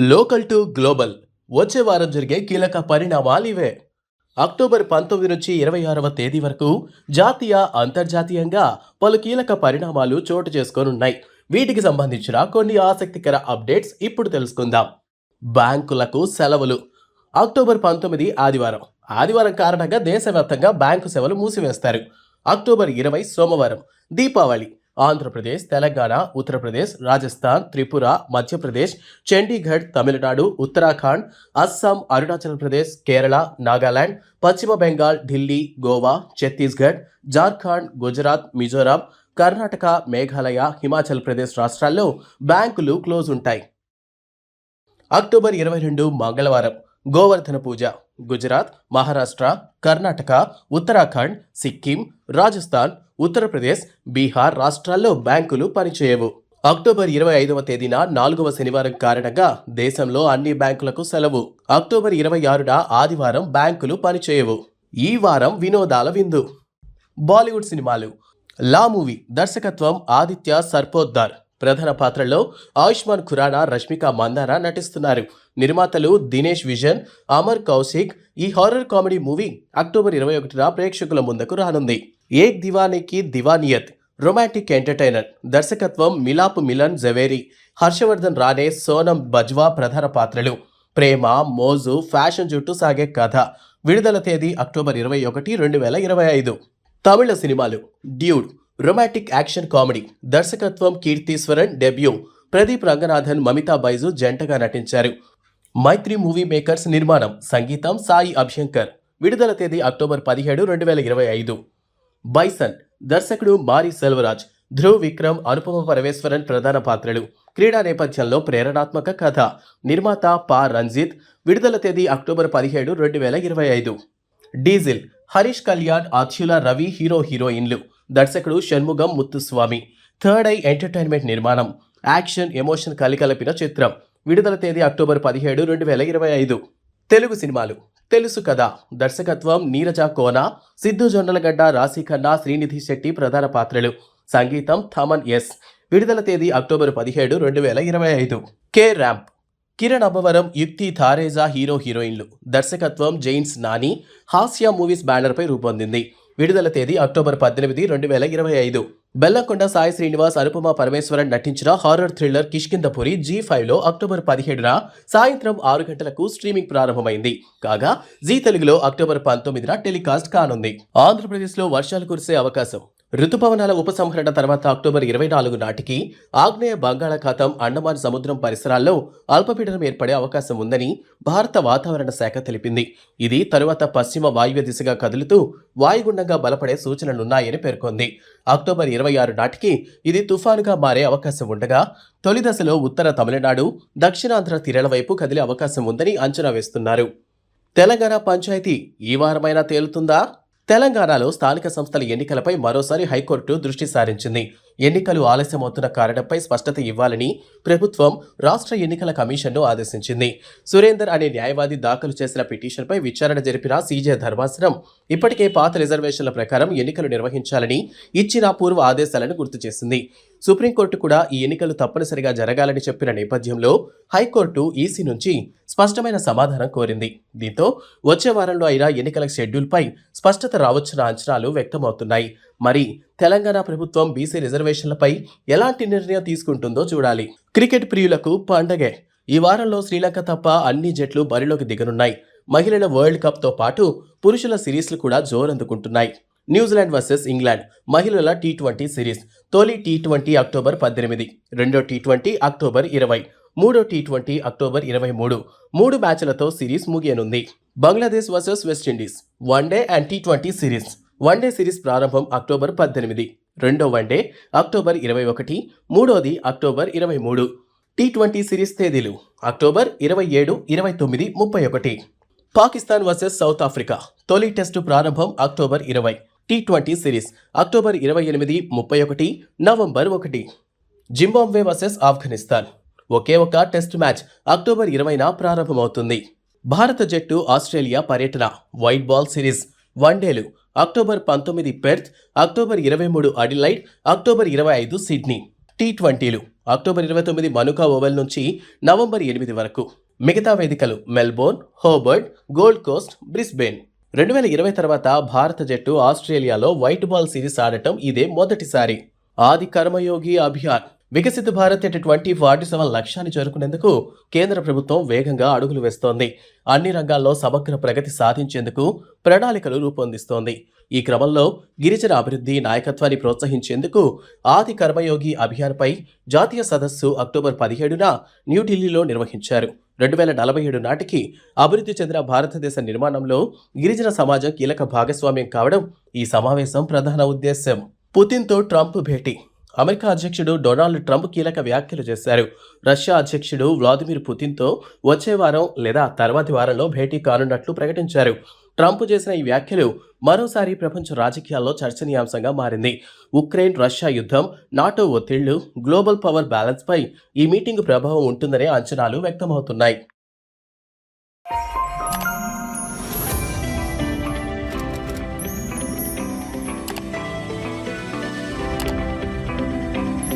Local to global. వచ్చే వారం జరిగే కీలక పరిణామాలు ఇవే. అక్టోబర్ పంతొమ్మిది నుంచి ఇరవై ఆరవ తేదీ వరకు జాతీయ అంతర్జాతీయంగా పలు కీలక పరిణామాలు చోటు చేసుకోనున్నాయి. వీటికి సంబంధించిన కొన్ని ఆసక్తికర అప్డేట్స్ ఇప్పుడు తెలుసుకుందాం. బ్యాంకులకు సెలవులు. అక్టోబర్ పంతొమ్మిది ఆదివారం. ఆదివారం కారణంగా దేశవ్యాప్తంగా బ్యాంకు సేవలు మూసివేస్తారు. అక్టోబర్ ఇరవై సోమవారం. దీపావళి. ఆంధ్రప్రదేశ్ తెలంగాణ ఉత్తరప్రదేశ్ రాజస్థాన్ త్రిపుర మధ్యప్రదేశ్ చండీగఢ్ తమిళనాడు ఉత్తరాఖండ్ అస్సాం అరుణాచల్ ప్రదేశ్ కేరళ నాగాలాండ్ పశ్చిమ బెంగాల్ ఢిల్లీ గోవా ఛత్తీస్గఢ్ జార్ఖండ్ గుజరాత్ మిజోరాం కర్ణాటక మేఘాలయ హిమాచల్ ప్రదేశ్ రాష్ట్రాల్లో బ్యాంకులు క్లోజ్ ఉంటాయి. అక్టోబర్ ఇరవై రెండు మంగళవారం గోవర్ధన పూజ గుజరాత్ మహారాష్ట్ర కర్ణాటక ఉత్తరాఖండ్ సిక్కిం రాజస్థాన్ ఉత్తరప్రదేశ్ బీహార్ రాష్ట్రాల్లో బ్యాంకులు పనిచేయవు. అక్టోబర్ ఇరవై ఐదవ తేదీన నాలుగవ శనివారం కారణంగా దేశంలో అన్ని బ్యాంకులకు సెలవు. అక్టోబర్ ఇరవై ఆరున ఆదివారం బ్యాంకులు పనిచేయవు. ఈ వారం వినోదాల విందు. బాలీవుడ్ సినిమాలు. లా మూవీ దర్శకత్వం ఆదిత్య సర్పోద్దార్. ప్రధాన పాత్రల్లో ఆయుష్మాన్ ఖురానా రష్మిక మందార నటిస్తున్నారు. నిర్మాతలు దినేష్ విజన్ అమర్ కౌశిక్. ఈ హారర్ కామెడీ మూవీ అక్టోబర్ ఇరవై ఒకటిన ప్రేక్షకుల ముందుకు రానుంది. ఏక్ దివానీకి దివానియత్ రొమాంటిక్ ఎంటర్టైనర్ దర్శకత్వం మిలాప్ మిలన్ జవేరి హర్షవర్ధన్ రానే సోనం బజ్వా ప్రధాన పాత్రలు. ప్రేమ మోజు ఫ్యాషన్ జుట్టు సాగే కథ. విడుదల తేదీ అక్టోబర్ ఇరవై ఒకటి రెండు వేల ఇరవై ఐదు. తమిళ సినిమాలు. Dude romantic action comedy. దర్శకత్వం కీర్తీశ్వరన్ డెబ్యూ. ప్రదీప్ రంగనాథన్ మమితా బైజు జంటగా నటించారు. మైత్రి మూవీ మేకర్స్ నిర్మాణం. సంగీతం సాయి అభ్యంకర్. విడుదల తేదీ అక్టోబర్ పదిహేడు రెండు వేల ఇరవై ఐదు. బైసన్ దర్శకుడు మారి సెల్వరాజ్ ధ్రువ్ విక్రమ్ అనుపమ పరమేశ్వరన్ ప్రధాన పాత్రలు. క్రీడా నేపథ్యంలో ప్రేరణాత్మక కథ. నిర్మాత పా. రంజిత్ విడుదల తేదీ అక్టోబర్ పదిహేడు రెండు వేల ఇరవై ఐదు. డీజిల్ హరీష్ కళ్యాణ్ అథ్యుల రవి హీరో హీరోయిన్లు. దర్శకుడు Shanmugam Muthuswamy. Third eye entertainment నిర్మాణం. యాక్షన్ ఎమోషన్ కలికలపిన చిత్రం. విడుదల తేదీ అక్టోబర్ పదిహేడు రెండు వేల ఇరవై ఐదు. తెలుగు సినిమాలు. తెలుసు కదా. దర్శకత్వం నీరజ కోన సిద్ధు జొన్నలగడ్డ రాశిఖన్నా శ్రీనిధి శెట్టి ప్రధాన పాత్రలు. సంగీతం థమన్ ఎస్. విడుదల తేదీ అక్టోబర్ పదిహేడు రెండు వేల ఇరవై ఐదు. కే ర్యాంప్ కిరణ్ అబ్బవరం యుక్తి థారేజా హీరో హీరోయిన్లు. దర్శకత్వం జైన్స్ నాని హాస్య మూవీస్ బ్యానర్పై రూపొందింది. విడుదల తేదీ అక్టోబర్ పద్దెనిమిది రెండు వేల ఇరవై ఐదు. బెల్లంకొండ సాయి శ్రీనివాస్ అనుపమ పరమేశ్వరన్ నటించిన హారర్ థ్రిల్లర్ కిష్కిందపురి జీ ఫైవ్లో అక్టోబర్ పదిహేడున సాయంత్రం ఆరు గంటలకు స్ట్రీమింగ్ ప్రారంభమైంది. కాగా జీ తెలుగులో అక్టోబర్ పంతొమ్మిదిన టెలికాస్ట్ కానుంది. ఆంధ్రప్రదేశ్లో వర్షాలు కురిసే అవకాశం రుతుపవనాల ఉపసంహరణ తర్వాత అక్టోబర్ ఇరవై నాలుగు నాటికి ఆగ్నేయ బంగాళాఖాతం అండమాన్ సముద్రం పరిసరాల్లో అల్పపీడనం ఏర్పడే అవకాశం ఉందని భారత వాతావరణ శాఖ తెలిపింది. ఇది తరువాత పశ్చిమ వాయువ్య దిశగా కదులుతూ వాయుగుండంగా బలపడే సూచనలున్నాయని పేర్కొంది. అక్టోబర్ ఇరవై ఆరు నాటికి ఇది తుఫానుగా మారే అవకాశం ఉండగా తొలి దశలో ఉత్తర తమిళనాడు దక్షిణాంధ్ర తీరాల వైపు కదిలే అవకాశం ఉందని అంచనా వేస్తున్నారు. తెలంగాణ పంచాయతీ ఈ వారమైనా తేలుతుందా? తెలంగాణలో స్థానిక సంస్థల ఎన్నికలపై మరోసారి హైకోర్టు దృష్టి సారించింది. ఎన్నికలు ఆలస్యమవుతున్న కారణంపై స్పష్టత ఇవ్వాలని ప్రభుత్వం రాష్ట్ర ఎన్నికల కమిషన్ను ఆదేశించింది. సురేందర్ అనే న్యాయవాది దాఖలు చేసిన పిటిషన్పై విచారణ జరిపిన సీజే ధర్మాసనం ఇప్పటికే పాత రిజర్వేషన్ల ప్రకారం ఎన్నికలు నిర్వహించాలని ఇచ్చిన పూర్వ ఆదేశాలను గుర్తు చేసింది. సుప్రీంకోర్టు కూడా ఈ ఎన్నికలు తప్పనిసరిగా జరగాలని చెప్పిన నేపథ్యంలో హైకోర్టు ఈసీ నుంచి స్పష్టమైన సమాధానం కోరింది. దీంతో వచ్చే వారంలో అయినా ఎన్నికల షెడ్యూల్పై స్పష్టత రావచ్చున్న అంచనాలు వ్యక్తమవుతున్నాయి. మరి తెలంగాణ ప్రభుత్వం బీసీ రిజర్వేషన్లపై ఎలాంటి నిర్ణయం తీసుకుంటుందో చూడాలి. క్రికెట్ ప్రియులకు పండగే. ఈ వారంలో శ్రీలంక తప్ప అన్ని జట్లు బరిలోకి దిగనున్నాయి. మహిళల వరల్డ్ కప్తో పాటు పురుషుల సిరీస్లు కూడా జోరందుకుంటున్నాయి. న్యూజిలాండ్ వర్సెస్ ఇంగ్లాండ్ మహిళల టీ ట్వంటీ సిరీస్. తొలి టీ ట్వంటీ అక్టోబర్ పద్దెనిమిది. రెండో టీ ట్వంటీ అక్టోబర్ ఇరవై. మూడో టీ ట్వంటీ అక్టోబర్ ఇరవై మూడు. మూడు మ్యాచ్లతో series ముగియనుంది. Bangladesh versus West Indies one day and T twenty series. One day series ప్రారంభం అక్టోబర్ పద్దెనిమిది రెండో వన్డే అక్టోబర్ ఇరవై ఒకటి మూడోది అక్టోబర్ ఇరవై మూడు. టీ ట్వంటీ సిరీస్ తేదీలు అక్టోబర్ ఇరవై ఏడు ఇరవై తొమ్మిది ముప్పై ఒకటి. పాకిస్తాన్ వర్సెస్ సౌత్ ఆఫ్రికా తొలి టెస్టు ప్రారంభం అక్టోబర్ ఇరవై. టీ ట్వంటీ సిరీస్ అక్టోబర్ ఇరవై ఎనిమిది ముప్పై ఒకటి నవంబర్ ఒకటి. Zimbabwe versus Afghanistan. ఒకే ఒక టెస్ట్ మ్యాచ్ అక్టోబర్ ఇరవైన ప్రారంభమవుతుంది. భారత జట్టు ఆస్ట్రేలియా పర్యటన వైట్ బాల్ సిరీస్ వన్డేలు అక్టోబర్ పంతొమ్మిది పెర్త్ అక్టోబర్ ఇరవై మూడు అడిలైట్ అక్టోబర్ ఇరవై ఐదు సిడ్నీ. టీ ట్వంటీలు. అక్టోబర్ ఇరవై తొమ్మిది మనుకా ఓవెల్ నుంచి నవంబర్ ఎనిమిది వరకు. మిగతా వేదికలు Melbourne Hobart Gold Coast Brisbane. రెండు వేల ఇరవై తర్వాత భారత జట్టు ఆస్ట్రేలియాలో వైట్ బాల్ సిరీస్ ఆడటం ఇదే మొదటిసారి. Adi Karmayogi Abhiyan. Viksit Bharat at twenty forty seven లక్ష్యాన్ని చేరుకునేందుకు కేంద్ర ప్రభుత్వం వేగంగా అడుగులు వేస్తోంది. అన్ని రంగాల్లో సమగ్ర ప్రగతి సాధించేందుకు ప్రణాళికలు రూపొందిస్తోంది. ఈ క్రమంలో గిరిజన అభివృద్ధి నాయకత్వాన్ని ప్రోత్సహించేందుకు ఆది కర్మయోగి అభియాన్పై జాతీయ సదస్సు అక్టోబర్ పదిహేడున న్యూఢిల్లీలో నిర్వహించారు. రెండు వేల నలభై ఏడు నాటికి అభివృద్ధి చెందిన భారతదేశ నిర్మాణంలో గిరిజన సమాజం కీలక భాగస్వామ్యం కావడం ఈ సమావేశం ప్రధాన ఉద్దేశం పుతిన్తో ట్రంప్ భేటీ అమెరికా అధ్యక్షుడు డొనాల్డ్ ట్రంప్ కీలక వ్యాఖ్యలు చేశారు. రష్యా అధ్యక్షుడు వ్లాదిమిర్ పుతిన్తో వచ్చే వారం లేదా తర్వాతి వారంలో భేటీ కానున్నట్లు ప్రకటించారు. ట్రంప్ చేసిన ఈ వ్యాఖ్యలు మరోసారి ప్రపంచ రాజకీయాల్లో చర్చనీయాంశంగా మారింది. ఉక్రెయిన్ రష్యా యుద్ధం నాటో ఒత్తిళ్ళు గ్లోబల్ పవర్ బ్యాలెన్స్పై ఈ మీటింగ్ ప్రభావం ఉంటుందనే అంచనాలు వ్యక్తమవుతున్నాయి.